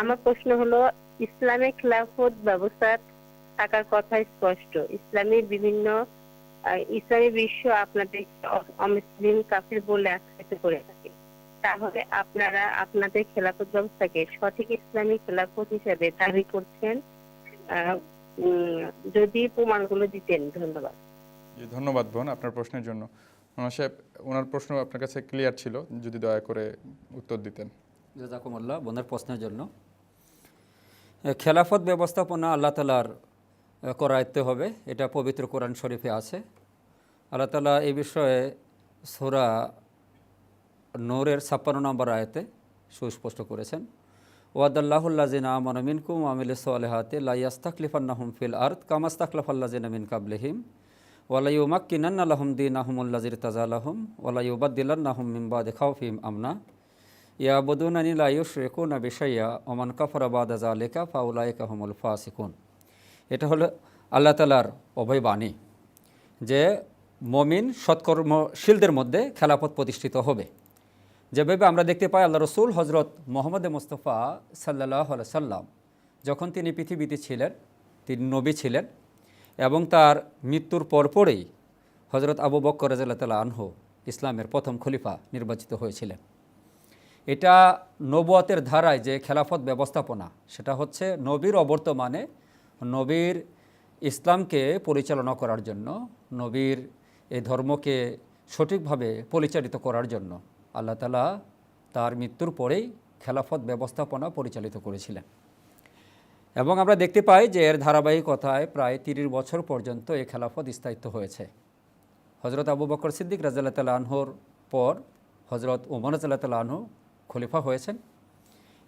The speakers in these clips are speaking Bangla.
আমার প্রশ্ন হলো, ইসলামে খিলাফত ব্যবস্থা থাকার কথা স্পষ্ট। ইসলামের বিভিন্ন ইসলামী বিশ্ব আপনাদের অমুসলিম, কাফির বলে আখ্যায়িত করে থাকে। তাহলে আপনারা আপনাদের খেলাফত ব্যবস্থাকে সঠিক ইসলামী খেলাফত হিসেবে দাবি করছেন যদি প্রমাণগুলো দিতেন, ধন্যবাদ। ধন্যবাদ বোন আপনার প্রশ্নের জন্য। মোনা সাহেব, ওনার প্রশ্ন আপনার কাছে ক্লিয়ার ছিল, যদি দয়া করে উত্তর দিতেন। জাজাকুমুল্লাহ, বোনের প্রশ্নের জন্য। খেলাফত ব্যবস্থাপনা আল্লাহ তালার করায়ত্তে হবে, এটা পবিত্র কোরআন শরীফে আছে। আল্লাহ তালা এই বিষয়ে সোরা নূরের ছাপ্পান্ন নম্বর আয়তে সুস্পষ্ট করেছেন। ওয়াদাল্লাহুল্লা জিনা আমন মিনকুম আমিল সোয়ালেহাতে লাইয়াস্তাকলিফান্নাহুম ফিল আর্থ কামাস্তাকলাফাল্লা জিনা মিন কাবলিহিম ওয়ালাইউমাক্কিনান্না লাহুম দিন আহমুল্লাজির তাজা তাজালাহুম ওয়ালাইউবাদ্দিল্লান্নাহুম মিমবাদ খাউফিম আমনা। ইয়াবুদুনানি লা ইউশরিকুনা বিশাইয়া ওমান কাফারা বাদা যালিকা ফাউলাইকা হুমুল ফাসিকুন এটা হলো আল্লাহ তালার অভয় বাণী যে মমিন সৎকর্মশীলদের মধ্যে খেলাপথ প্রতিষ্ঠিত হবে। যেভাবে আমরা দেখতে পাই আল্লাহ রসুল হজরত মোহাম্মদ মুস্তফা সাল্লাহ সাল্লাম যখন তিনি পৃথিবীতে ছিলেন, তিনি নবী ছিলেন এবং তার মৃত্যুর পরপরেই হজরত আবু বক্কর রাজাল্লাহ তালা আনহু ইসলামের প্রথম খলিফা নির্বাচিত হয়েছিলেন। এটা নবুয়াতের ধারায় যে খেলাফত ব্যবস্থাপনা, সেটা হচ্ছে নবীর অবর্তমানে নবীর ইসলামকে পরিচালনা করার জন্য, নবীর এই ধর্মকে সঠিকভাবে পরিচালিত করার জন্য আল্লাহ তালা তার মৃত্যুর পরেই খেলাফত ব্যবস্থাপনা পরিচালিত করেছিলেন। এবং আমরা দেখতে পাই যে এর ধারাবাহিকতায় প্রায় তিরিশ বছর পর্যন্ত এই খেলাফত স্থায়িত্ব হয়েছে। হজরত আবু বকর সিদ্দিক রাজাল্লাহ তাল আনহর পর হজরত ওমর রাজাল্লাহ তাল আনহু খলিফা হয়েছেন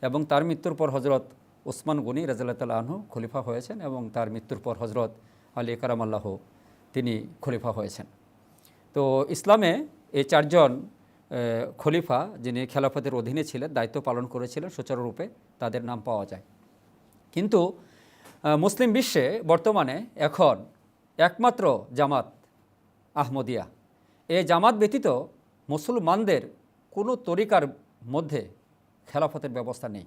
এবং তার মৃত্যুর পর হজরত ওসমান গনি রাজাল্লাহ আনহু খলিফা হয়েছেন এবং তার মৃত্যুর পর হজরত আলী কারামাল্লাহ তিনি খলিফা হয়েছেন। তো ইসলামে এই চারজন খলিফা যিনি খেলাফতের অধীনে ছিলেন, দায়িত্ব পালন করেছিলেন সুচারুরূপে, তাদের নাম পাওয়া যায়। কিন্তু মুসলিম বিশ্বে বর্তমানে এখন একমাত্র জামাত আহমদিয়া। এই জামাত ব্যতীত মুসলমানদের কোনো তরিকার মধ্যে খেলাফতের ব্যবস্থা নেই।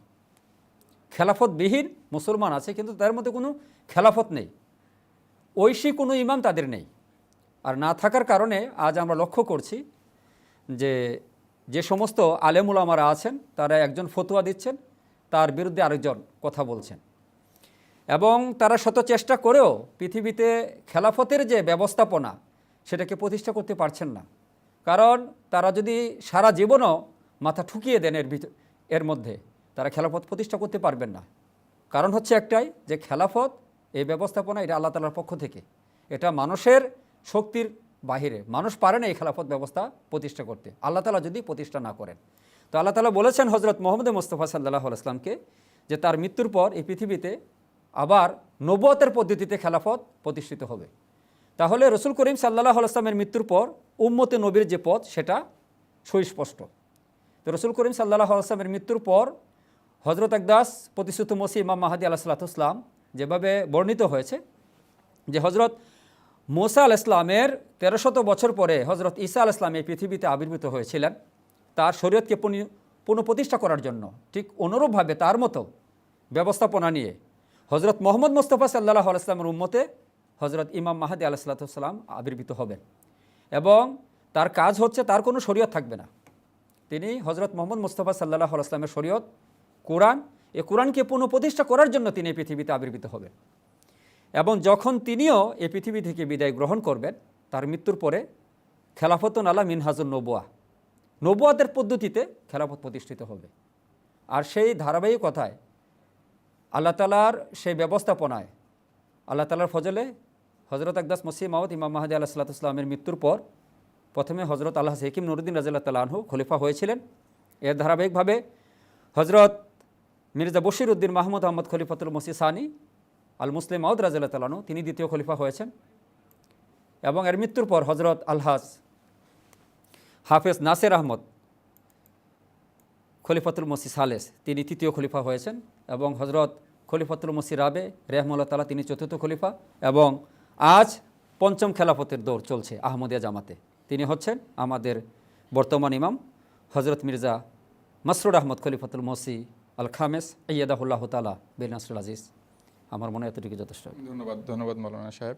খেলাফতবিহীন মুসলমান আছে, কিন্তু তার মধ্যে কোনো খেলাফত নেই। ঐশী কোনো ইমাম তাদের নেই। আর না থাকার কারণে আজ আমরা লক্ষ্য করছি যে যে সমস্ত আলেমুলামারা আছেন, তারা একজন ফতুয়া দিচ্ছেন, তার বিরুদ্ধে আরেকজন কথা বলছেন। এবং তারা শত চেষ্টা করেও পৃথিবীতে খেলাফতের যে ব্যবস্থাপনা, সেটাকে প্রতিষ্ঠা করতে পারছেন না। কারণ তারা যদি সারা জীবনও মাথা ঠুকিয়ে দেন এর ভিতর এর মধ্যে। তারা খেলাফত প্রতিষ্ঠা করতে পারবেন না। কারণ হচ্ছে একটাই যে খেলাফত, এই ব্যবস্থাপনা এটা আল্লাহ তালার পক্ষ থেকে। এটা মানুষের শক্তির বাহিরে। মানুষ পারে না এই খেলাফত ব্যবস্থা প্রতিষ্ঠা করতে। আল্লাহ তালা যদি প্রতিষ্ঠা না করেন। তো আল্লাহ তালা বলেছেন হজরত মোহাম্মদ মোস্তফা সাল্লাহ ইসলামকে যে তার মৃত্যুর পর এই পৃথিবীতে আবার নবুয়তের পদ্ধতিতে খেলাফত প্রতিষ্ঠিত হবে। তাহলে রসুল করিম সাল্লাহ আসলামের মৃত্যুর পর উম্মতে নবীর যে পথ, সেটা সুস্পষ্ট। তো রসুল করিম সাল্লাহ আসলামের মৃত্যুর পর হজরত একদাস প্রতিশ্রুত মসি ইমাম মাহাদি আল্লাহ সাল্লাতুসলাম যেভাবে বর্ণিত হয়েছে যে হজরত মোসা আল ইসলামের তেরোশত বছর পরে হজরত ঈসা আল ইসলাম এই পৃথিবীতে আবির্ভূত হয়েছিলেন তার শরীয়তকে পুনি- পুনঃপ্রতিষ্ঠা করার জন্য। ঠিক অনুরূপভাবে তার মতো ব্যবস্থাপনা নিয়ে হজরত মোহাম্মদ মোস্তফা সাল্লাহ আলাইসলামের উম্মতে হজরত ইমাম মাহাদি আলাহ সাল্লাতুসাল্লাম আবির্ভূত হবেন। এবং তার কাজ হচ্ছে তার কোনো শরীয়ত থাকবে না। তিনি হজরত মোহাম্মদ মুস্তফা সাল্লাহ আলাইসলামের শরীয়ত, কোরআন এ কোরআনকে পুনঃপ্রতিষ্ঠা করার জন্য তিনি এই পৃথিবীতে আবির্ভূত হবেন। এবং যখন তিনিও এ পৃথিবী থেকে বিদায় গ্রহণ করবেন, তার মৃত্যুর পরে খেলাফতুন আলা মিনহাজুল নবুয়া, নবুয়াদের পদ্ধতিতে খেলাফত প্রতিষ্ঠিত হবে। আর সেই ধারাবাহিকতায় আল্লাহ তালার সেই ব্যবস্থাপনায়, আল্লাহ তালার ফজলে হজরত আকদাস মসিম মাহমদ ইমাম মাহাদি আল্লাহ সাল্লাতুসলামের মৃত্যুর পর প্রথমে হজরত আল্লাহ হেকিম নুরুদ্দিন রাজিল্লাহ তালা আনহু খলিফা হয়েছিলেন। এর ধারাবাহিকভাবে হজরত মির্জা বশির উদ্দিন মাহমুদ আহমদ খলিফাতুল মসি সানি আল মুসলিম মাউদ রাজিল্লাহ তালানু তিনি দ্বিতীয় খলিফা হয়েছেন। এবং এর মৃত্যুর পর হজরত আলহাজ হাফেজ নাসের আহমদ খলিফাতুল মসি সালেস, তিনি তৃতীয় খলিফা হয়েছেন। এবং হজরত খলিফাতুল মসি রাবে রেহমুল্লাহ তালা তিনি চতুর্থ খলিফা। এবং আজ পঞ্চম খেলাফতের দৌড় চলছে আহমদিয়া জামাতে। তিনি হচ্ছেন আমাদের বর্তমান ইমাম হজরত মির্জা মাসরুর আহমদ খলিফাতুল মসি আল খামেস ইয়াদাহুল্লাহ তালা বিনাসুল আজিজ। আমার মনে এতটুকু যথেষ্ট। ধন্যবাদ ধন্যবাদ মৌলানা সাহেব।